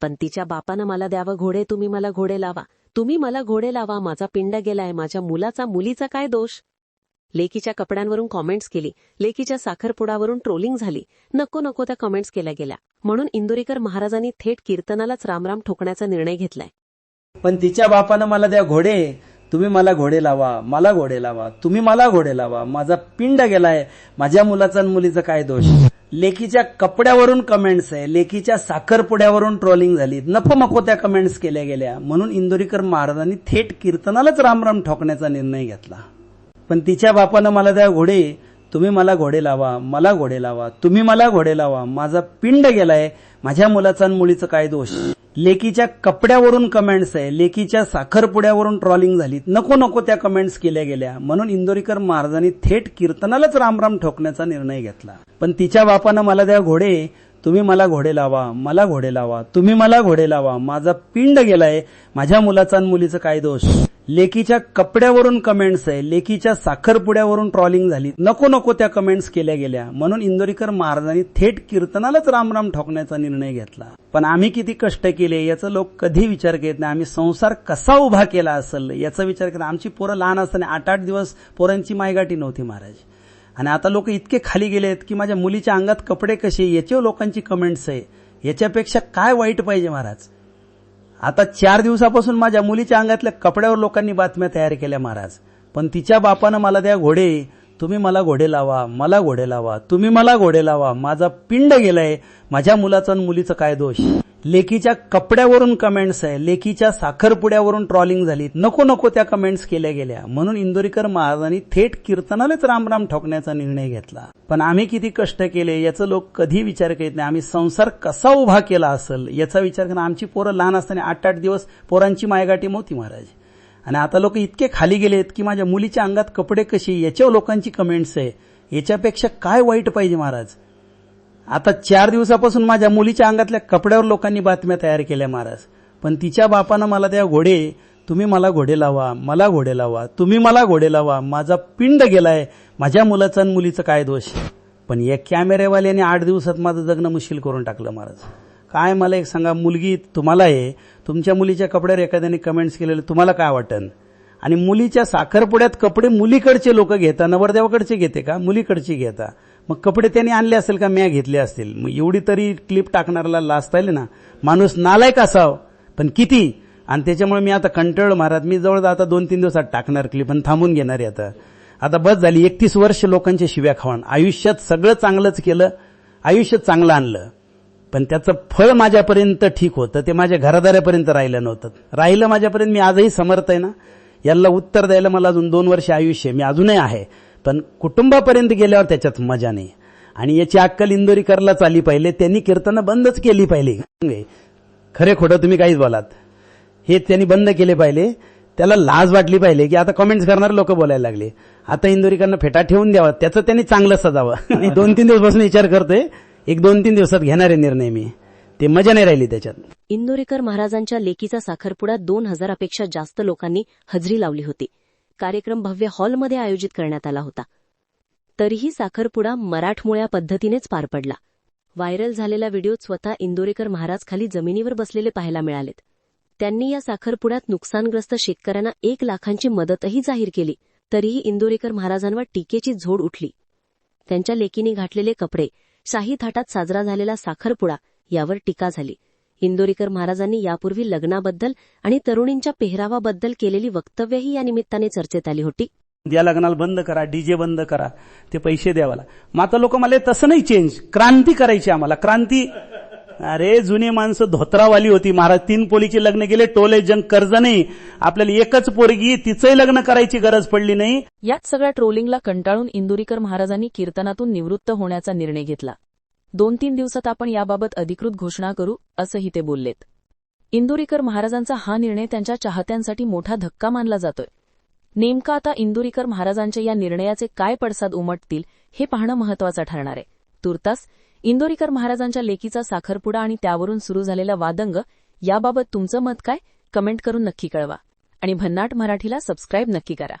पण तिच्या बापानं मला द्यावं घोडे तुम्ही मला घोडे लावा. तुम्ही मला घोडे लावा माझा पिंड गेलाय माझ्या मुलाचा मुलीचा काय दोष? लेकीच्या कपड्यांवरून कॉमेंट्स केली. लेकीच्या साखरपुडावरून ट्रोलिंग झाली. नको नको त्या कमेंट्स केल्या गेल्या. म्हणून इंदोरीकर महाराजांनी थेट कीर्तनालाच रामराम ठोकण्याचा निर्णय घेतलाय. पण तिच्या बापानं मला द्या घोडे. तुम्ही मला घोडे लावा मला घोडे लावा तुम्ही मला घोडे लावा. माझा पिंड गेलाय माझ्या मुलाचा आणि मुलीचा काय दोष? लेकीच्या कपड्यावरून कमेंट्स आहे लेकीच्या साखरपुड्यावरून ट्रोलिंग झाली. नको त्या कमेंट्स केल्या गेल्या. म्हणून इंदोरीकर महाराजांनी थेट कीर्तनालाच रामराम ठोकण्याचा निर्णय घेतला. पण तिच्या बापानं मला द्या घोडे तुम्ही मला घोडे लावा मला घोडे लावा तुम्ही मला घोडे लावा माझा पिंड गेलाय माझ्या मुलाचा आणि काय दोष? लेकीच्या कपड्यावरून कमेंट्स आहे. लेकीच्या साखरपुड्यावरून ट्रॉलिंग झाली नको नको त्या कमेंट्स केल्या गेल्या. म्हणून इंदोरीकर महाराजांनी थेट कीर्तनालाच रामराम ठोकण्याचा निर्णय घेतला. पण तिच्या बापानं मला द्या घोडे तुम्ही मला घोडे लावा मला घोडे लावा तुम्ही मला घोडे लावा. माझा पिंड गेलाय माझ्या मुलाचा आणि मुलीचा काय दोष? लेकीच्या कपड्यावरून कमेंट्स आहे लेकीच्या साखरपुड्यावरून ट्रॉलिंग झाली. नको नको त्या कमेंट्स केल्या गेल्या. म्हणून इंदोरीकर महाराजांनी थेट कीर्तनालाच रामराम ठोकण्याचा निर्णय घेतला. पण आम्ही किती कष्ट केले याचा लोक कधी विचार करत नाही. आम्ही संसार कसा उभा केला असेल याचा विचार केला आमची पोरं लहान असताना आठ आठ दिवस पोरांची मायगाठी नव्हती महाराज. आणि आता लोक इतके खाली गेले आहेत की माझ्या मुलीच्या अंगात कपडे कसे याच्यावर लोकांची कमेंट्स आहे. याच्यापेक्षा काय वाईट पाहिजे महाराज? आता चार दिवसापासून माझ्या मुलीच्या अंगातल्या कपड्यावर लोकांनी बातम्या तयार केल्या महाराज. पण तिच्या बापानं मला द्या घोडे तुम्ही मला घोडे लावा मला घोडे लावा तुम्ही मला घोडे लावा माझा पिंड गेलाय माझ्या मुलाचा आणि मुलीचं काय दोष? लेकीच्या कपड्यावरून कमेंट्स आहे. लेकीच्या साखरपुड्यावरून ट्रॉलिंग झाली नको नको त्या कमेंट्स केल्या गेल्या. म्हणून इंदोरीकर महाराजांनी थेट कीर्तनालाच रामराम ठोकण्याचा निर्णय घेतला. पण आम्ही किती कष्ट केले याचं लोक कधी विचार करीत नाही. आम्ही संसार कसा उभा केला असेल याचा विचार करणं आमची पोरं लहान असताना आठ आठ दिवस पोरांची मायगाठी मोती महाराज. आणि आता लोक इतके खाली गेलेत की माझ्या मुलीच्या अंगात कपडे कशी याच्यावर लोकांची कमेंट्स आहे. याच्यापेक्षा काय वाईट पाहिजे महाराज? आता चार दिवसापासून माझ्या मुलीच्या अंगातल्या कपड्यावर लोकांनी बातम्या तयार केल्या महाराज. पण तिच्या बापानं मला त्या घोडे तुम्ही मला घोडे लावा मला घोडे लावा तुम्ही मला घोडे लावा माझा पिंड गेलाय माझ्या मुलाचा आणि मुलीचं काय दोष पण या कॅमेरेवाल्याने आठ दिवसात माझं जगणं मुश्किल करून टाकलं महाराज. काय मला एक सांगा मुलगी तुम्हाला आहे तुमच्या मुलीच्या कपड्यावर एखाद्याने कमेंट्स केलेले तुम्हाला काय वाटन? आणि मुलीच्या साखरपुड्यात कपडे मुलीकडचे लोक घेता नवरदेवाकडचे घेते का? मुलीकडची घेता. मग कपडे त्यांनी आणले असेल का? म्या घेतले असतील. मग एवढी तरी क्लिप टाकणाऱ्याला लास्ट आले ना. माणूस नालायक असाव. पण किती? आणि त्याच्यामुळे मी आता कंटाळ महाराज. मी जवळ आता दोन तीन दिवसात टाकणार क्लिप आणि थांबून घेणार आहे आता. आता बस झाली. एकतीस वर्ष लोकांच्या शिव्या खावण. आयुष्यात सगळं चांगलंच केलं. आयुष्य चांगलं आणलं. पण त्याचं फळ माझ्यापर्यंत ठीक होतं. ते माझ्या घरादाऱ्यापर्यंत राहिलं नव्हतं. राहिलं माझ्यापर्यंत. मी आजही समर्थ आहे ना. याला उत्तर द्यायला मला अजून दोन वर्ष आयुष्य मी अजूनही आहे. पण कुटुंबापर्यंत गेल्यावर त्याच्यात मजा नाही. आणि याची अक्कल इंदोरीकरलाच आली पाहिजे त्यांनी कीर्तनं बंदच केली पाहिजे. खरे खोटं तुम्ही काहीच बोलात. हे त्यांनी बंद केले पाहिजे त्याला लाज वाटली पाहिजे की आता कमेंट्स करणारे लोक बोलायला लागले. आता इंदोरीकरनं फेटा ठेवून द्यावा त्याचं त्यांनी चांगलं सजावं. आणि दोन तीन दिवसपासून विचार करतोय एक दोन तीन दिवसात घेणारे निर्णय मी. ते मजा नाही राहिली त्याच्यात. इंदोरीकर महाराजांच्या लेकीचा साखरपुडा दोन हजारापेक्षा जास्त लोकांनी हजरी लावली होती. कार्यक्रम भव्य हॉलमध्ये आयोजित करण्यात आला होता. तरीही साखरपुडा मराठमोळ्या पद्धतीनेच पार पडला. व्हायरल झालेला व्हिडिओ स्वतः इंदोरेकर महाराज खाली जमिनीवर बसलेले पाहायला मिळालेत. त्यांनी या साखरपुड्यात नुकसानग्रस्त शेतकऱ्यांना एक लाखांची मदतही जाहीर केली तरीही इंदोरेकर महाराजांवर टीकेची झोड उठली. त्यांच्या लेकीने घातलेले कपडे शाही थाटात साजरा झालेला साखरपुडा यावर टीका झाली. इंदोरीकर महाराजांनी यापूर्वी लग्नाबद्दल आणि तरुणींच्या पेहरावाबद्दल केलेली वक्तव्यही या निमित्ताने चर्चेत आली होती. या लग्नाला बंद करा डीजे बंद करा ते पैसे द्यावाला मग आता लोक मला तसं नाही चेंज क्रांती करायची आम्हाला. क्रांती अरे जुनी माणसं धोत्रावाली होती. महाराज तीन पोलीचे लग्न केले टोले जंग कर्ज नाही. आपल्याला एकच पोरगी तिचंही लग्न करायची गरज पडली नाही. यात सगळ्या ट्रोलिंगला कंटाळून इंदुरीकर महाराजांनी कीर्तनातून निवृत्त होण्याचा निर्णय घेतला. दोन तीन दिवसात आपण याबाबत अधिकृत घोषणा करू असंही ते बोललेत. इंदुरीकर महाराजांचा हा निर्णय त्यांच्या चाहत्यांसाठी मोठा धक्का मानला जातोय. नेमका आता इंदुरीकर महाराजांच्या या निर्णयाचे काय पडसाद उमटतील हे पाहणं महत्वाचं ठरणार आहे. तुर्तास इंदोरीकर महाराजांच्या लेकीचा साखरपुडा आणि त्यावरून सुरू झालेला वादंग याबाबत तुमचं मत काय? कमेंट करून नक्की कळवा. आणि भन्नाट मराठीला सबस्क्राईब नक्की करा.